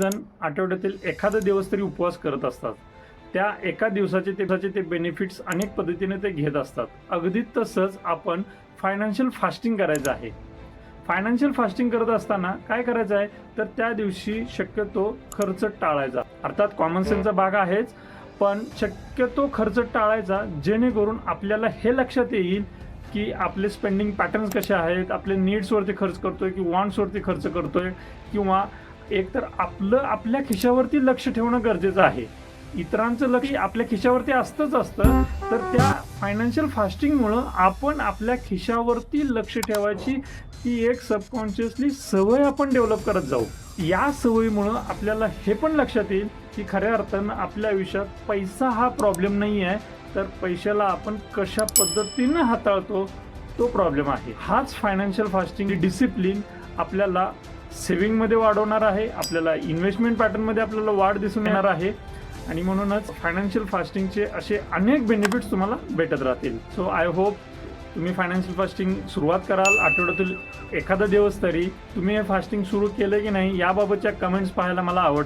जण आठवड्यातील एखादा दिवस तरी उपवास करत असतात. त्या एका दिवसाचे ते दिवसाचे ते बेनिफिट्स अनेक पद्धतीने ते घेत असतात. अगदी तसंच आपण फायनान्शियल फास्टिंग करायचं आहे. फायनान्शियल फास्टिंग करत असताना काय करायचं आहे? तर त्या दिवशी शक्यतो खर्च टाळायचा. अर्थात कॉमन सेन्सचा भाग आहेच. पण शक्यतो खर्च टाळायचा जेणेकरून आपल्याला हे लक्षात येईल की आपले स्पेंडिंग पॅटर्न्स कसे आहेत आपले नीड्सवरती खर्च करतोय की वॉन्ट्सवरती खर्च करतोय किंवा एकतर आपलं आपल्या खिशावरती लक्ष ठेवणं गरजेचं आहे. इतरांचं लक्ष आपल्या खिशावरती असतंच असतं तर त्या फायनान्शियल फास्टिंगमुळं आपण आपल्या खिशावरती लक्ष ठेवायची ती एक सबकॉन्शियसली सवय आपण डेव्हलप करत जाऊ. या सवयीमुळं आपल्याला हे पण लक्षात येईल की खऱ्या अर्थानं आपल्या आयुष्यात पैसा हा प्रॉब्लेम नाही आहे तर पैशाला आपण कशा पद्धतीनं हाताळतो तो प्रॉब्लेम आहे. हाच फायनान्शियल फास्टिंग डिसिप्लिन आपल्याला सेव्हिंगमध्ये वाढवणार आहे. आपल्याला इन्व्हेस्टमेंट पॅटर्नमध्ये आपल्याला वाढ दिसून येणार आहे. आणि म्हणूनच फायनान्शियल फास्टिंगचे असे अनेक बेनिफिट्स तुम्हाला भेटत राहतील. सो आय होप तुम्ही फायनान्शियल फास्टिंग सुरुवात कराल. आठवड्यातील एखादा दिवस तरी तुम्ही हे फास्टिंग सुरू केलं की नाही याबाबतच्या कमेंट्स पाहायला मला आवड